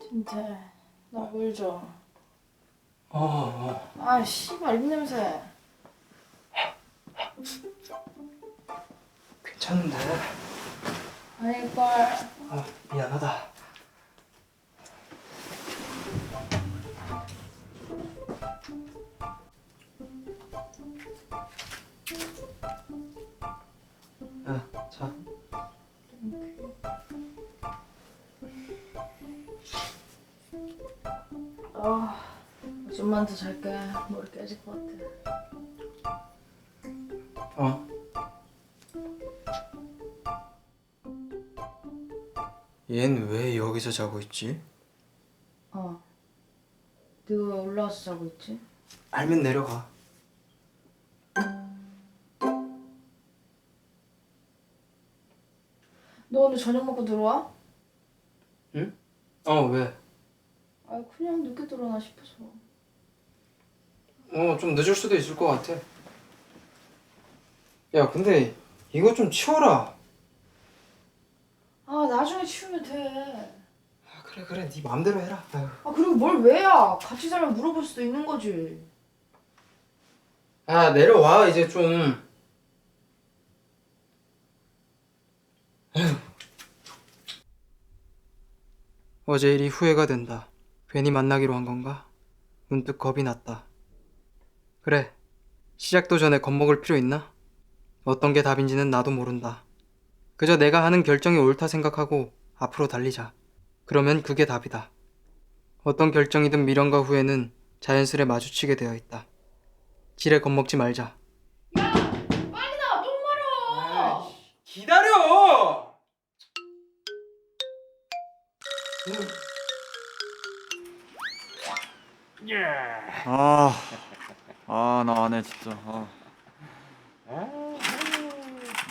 진태 나물 줘. 어, 어. 아 씨발 입냄새. 괜찮은데. 아이걸. 아, 미안하다. 야, 자. 아 좀만 더 잘게. 머리 깨질 것 같아. 어. 얜 왜 여기서 자고 있지? 어. 네가 왜 올라와서 자고 있지? 알면 내려가. 너 오늘 저녁 먹고 들어와? 어, 왜? 아 그냥 늦게 들어나 싶어서. 어, 좀 늦을 수도 있을 것 같아. 야, 근데 이거 좀 치워라. 아 나중에 치우면 돼. 아, 그래, 그래. 네 마음대로 해라. 아유. 아 그리고 뭘 왜야? 같이 살면 물어볼 수도 있는 거지. 아, 내려와, 이제 좀. 어제 일이 후회가 된다. 괜히 만나기로 한 건가? 문득 겁이 났다. 그래. 시작도 전에 겁먹을 필요 있나? 어떤 게 답인지는 나도 모른다. 그저 내가 하는 결정이 옳다 생각하고 앞으로 달리자. 그러면 그게 답이다. 어떤 결정이든 미련과 후회는 자연스레 마주치게 되어 있다. 지레 겁먹지 말자. 아, 아, 나 안 해, 진짜. 아.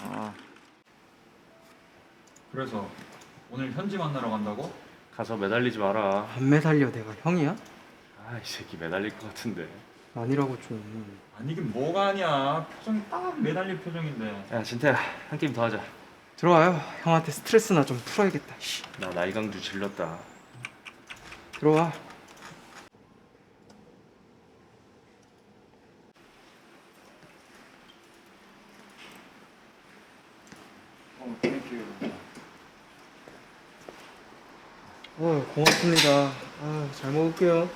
아. 그래서 오늘 현지 만나러 간다고? 가서 매달리지 마라. 안 매달려 내가 형이야? 아, 이 새끼 매달릴 것 같은데. 아니라고 좀. 아니긴 뭐가 아니야. 표정이 딱 매달릴 표정인데. 야, 진태야, 한 게임 더 하자. 들어와요. 형한테 스트레스나 좀 풀어야겠다. 씨. 나 나이강주 질렀다. 들어와. 어. 어, 고맙습니다. 아, 잘 먹을게요.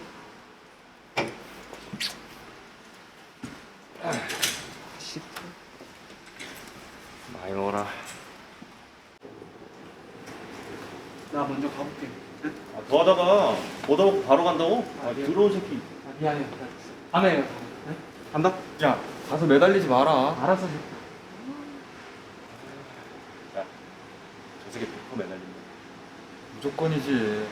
아, 씨. 많이 먹어라. 나 먼저 가볼게. 아, 더 하다가 보다 먹고 바로 간다고? 아, 들어온 새끼. 아, 미안해요. 다음에 해요. 네? 간다. 야, 가서 매달리지 마라. 알았어. 저 새끼 100% 매달린다. 무조건이지.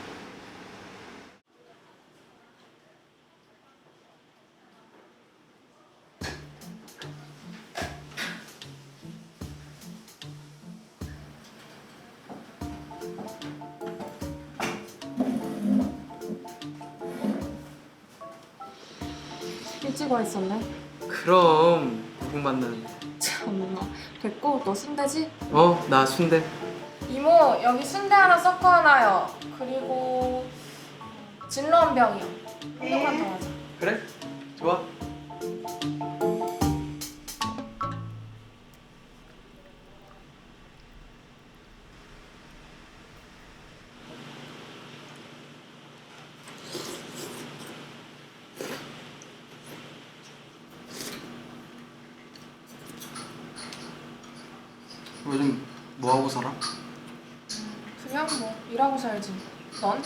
일찍 와 있었네. 그럼 누구 만나는데? 참나. 됐고 너 순대지? 어, 나 순대. 이모 여기 순대 하나 섞어놔요. 그리고 진로 한 병이요. 한 병만 더 하자. 그래? 좋아. 하고 살아? 그냥 뭐 일하고 살지. 넌?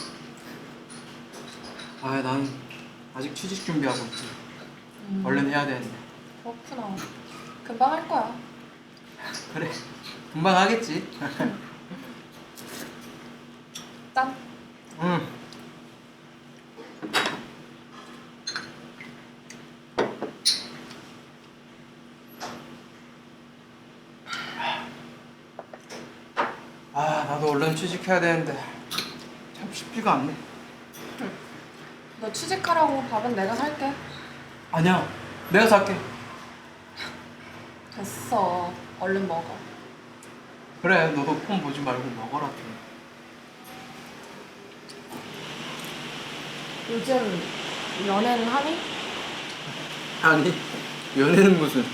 아, 난 아직 취직 준비하고 있지. 얼른 해야 되는데. 그렇구나. 금방 할 거야. 그래, 금방 하겠지. 짠. 응. 아, 나도 얼른 취직해야 되는데 참 쉽지가 않네. 너 취직하라고 밥은 내가 살게. 아니야. 내가 살게. 됐어. 얼른 먹어. 그래. 너도 폰 보지 말고 먹어라 좀. 요즘 연애는 하니? 아니 연애는 무슨?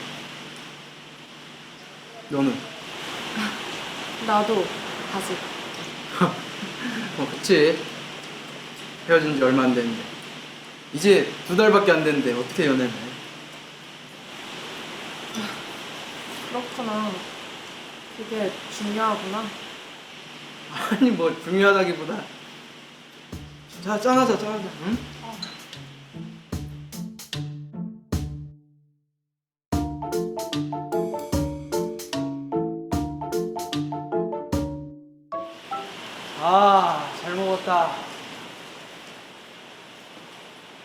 너는? 나도 아직. 어, 그치. 헤어진 지 얼마 안 됐는데. 이제 두 달밖에 안 됐는데 어떻게 연애를 해? 그렇구나. 그게 중요하구나. 아니 뭐 중요하다기보다. 자 짠하자 짠하자. 응?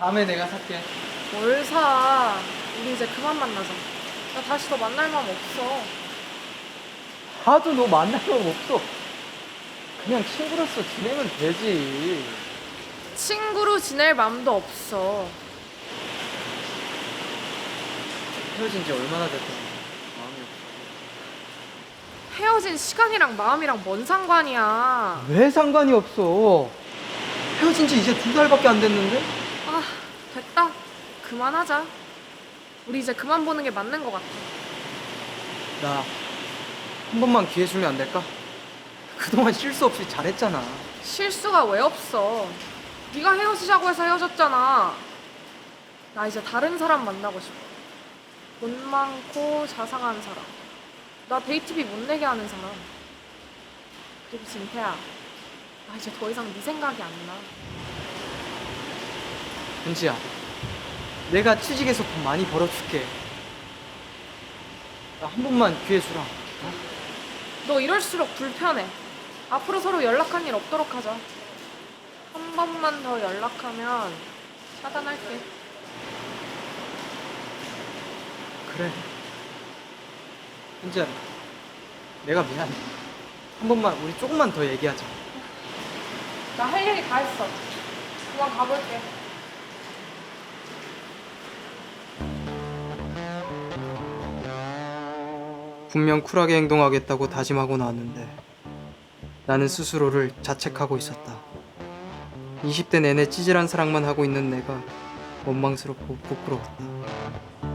다음에 내가 살게. 뭘 사? 우리 이제 그만 만나자. 나 다시 너 만날 마음 없어. 하도 너 만날 거 없어. 그냥 친구로서 지내면 되지. 친구로 지낼 마음도 없어. 헤어진 지 얼마나 됐다고. 마음이 헤어진 시간이랑 마음이랑 뭔 상관이야. 없어. 왜 상관이 없어? 헤어진 지 이제 두 달밖에 안 됐는데? 아, 됐다. 그만하자. 우리 이제 그만 보는 게 맞는 것 같아. 나 한 번만 기회 주면 안 될까? 그동안 실수 없이 잘했잖아. 실수가 왜 없어? 네가 헤어지자고 해서 헤어졌잖아. 나 이제 다른 사람 만나고 싶어. 돈 많고 자상한 사람. 나 데이트비 못 내게 하는 사람. 그리고 진태야. 나 이제 더 이상 네 생각이 안 나. 은지야, 내가 취직해서 돈 많이 벌어줄게. 나 한 번만 기회 주라. 너 이럴수록 불편해. 앞으로 서로 연락한 일 없도록 하자. 한 번만 더 연락하면 차단할게. 그래. 은지야, 내가 미안해. 한 번만 우리 조금만 더 얘기하자. 나 할 얘기 다 했어. 그만 가볼게. 분명 쿨하게 행동하겠다고 다짐하고 나왔는데 나는 스스로를 자책하고 있었다. 20대 내내 찌질한 사랑만 하고 있는 내가 원망스럽고 부끄러웠다.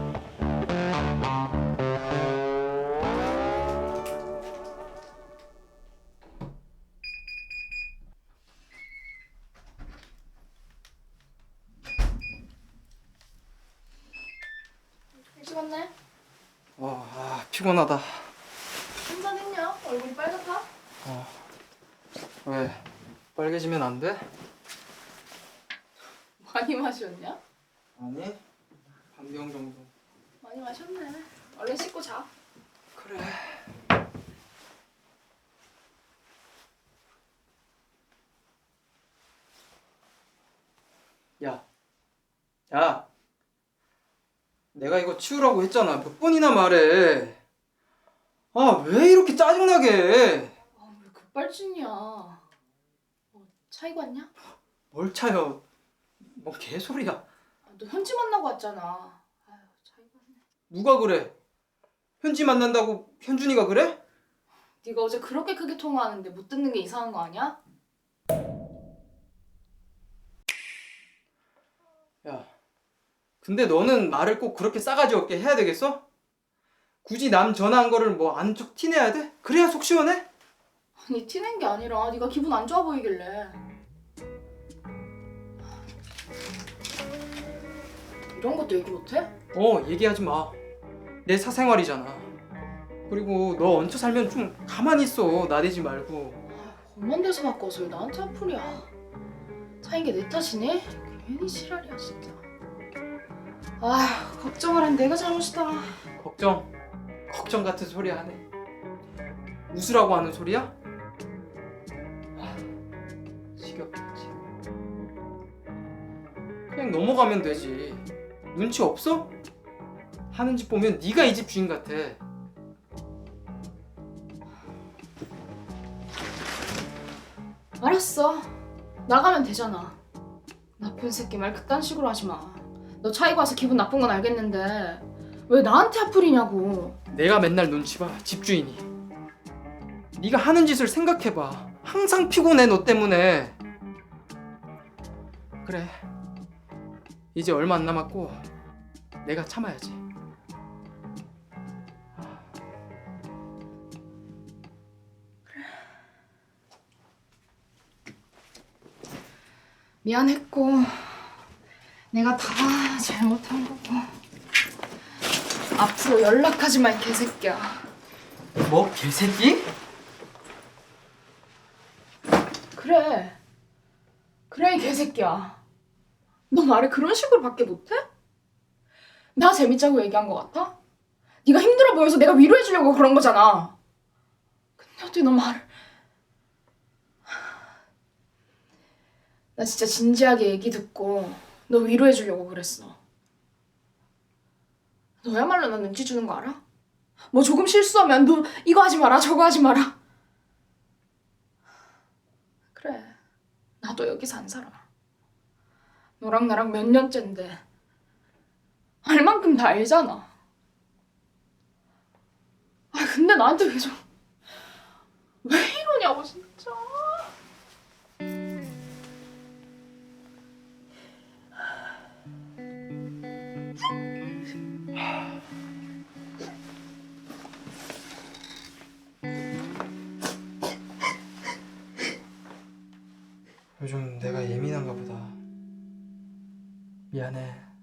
빨갛다? 왜? 빨개지면 안 돼? 많이 마셨냐? 아니, 반병 정도. 많이 마셨네. 얼른 씻고 자. 그래. 야, 야, 내가 이거 치우라고 했잖아. 몇 번이나 말해. 아, 왜 이렇게 짜증나게 해? 아, 왜 급발진이야. 어, 차이고 왔냐? 뭘 차요? 뭐 개소리야. 아, 너 현지 만나고 왔잖아. 아유, 차이고 왔네. 누가 그래? 현지 만난다고 현준이가 그래? 네가 어제 그렇게 크게 통화하는데 못 듣는 게 이상한 거 아니야? 야, 근데 너는 말을 꼭 그렇게 싸가지 없게 해야 되겠어? 굳이 남 전화한 거를 뭐 아는 척 티내야 돼? 그래야 속 시원해? 아니 티낸 게 아니라 네가 기분 안 좋아 보이길래. 이런 것도 얘기 못해? 어, 얘기하지 마. 내 사생활이잖아. 그리고 너 얹혀 살면 좀 가만히 있어. 나대지 말고. 엄만 데서 바꿔서 왜 나한테 화풀이야? 차인 게 내 탓이니? 괜히 지랄이야 진짜. 아휴 걱정을 한 내가 잘못이다. 걱정. 걱정 같은 소리 하네. 웃으라고 하는 소리야? 아, 지겹지. 그냥 넘어가면 되지. 눈치 없어? 하는 짓 보면 네가 이 집 주인 같아. 알았어. 나가면 되잖아. 나쁜 새끼 말 그딴 식으로 하지 마. 너 차이고 와서 기분 나쁜 건 알겠는데 왜 나한테 화풀이냐고. 내가 맨날 눈치 봐 집주인이. 네가 하는 짓을 생각해봐. 항상 피곤해 너 때문에. 그래. 이제 얼마 안 남았고 내가 참아야지. 미안했고 내가 다 잘못한 거고 앞으로 연락하지 마 이 개새끼야. 뭐 개새끼? 그래. 그래 이 개새끼야. 너 말을 그런 식으로 밖에 못해? 나 재밌자고 얘기한 거 같아? 네가 힘들어 보여서 내가 위로해주려고 그런 거잖아. 근데 어떻게 너 말을... 나 진짜 진지하게 얘기 듣고 너 위로해주려고 그랬어. 너야말로 나 눈치 주는 거 알아? 뭐 조금 실수하면 너 이거 하지 마라 저거 하지 마라. 그래. 나도 여기서 안 살아. 너랑 나랑 몇 년째인데 알 만큼 다 알잖아. 아 근데 나한테 왜 좀... 왜 이러냐고 진짜. 요즘 내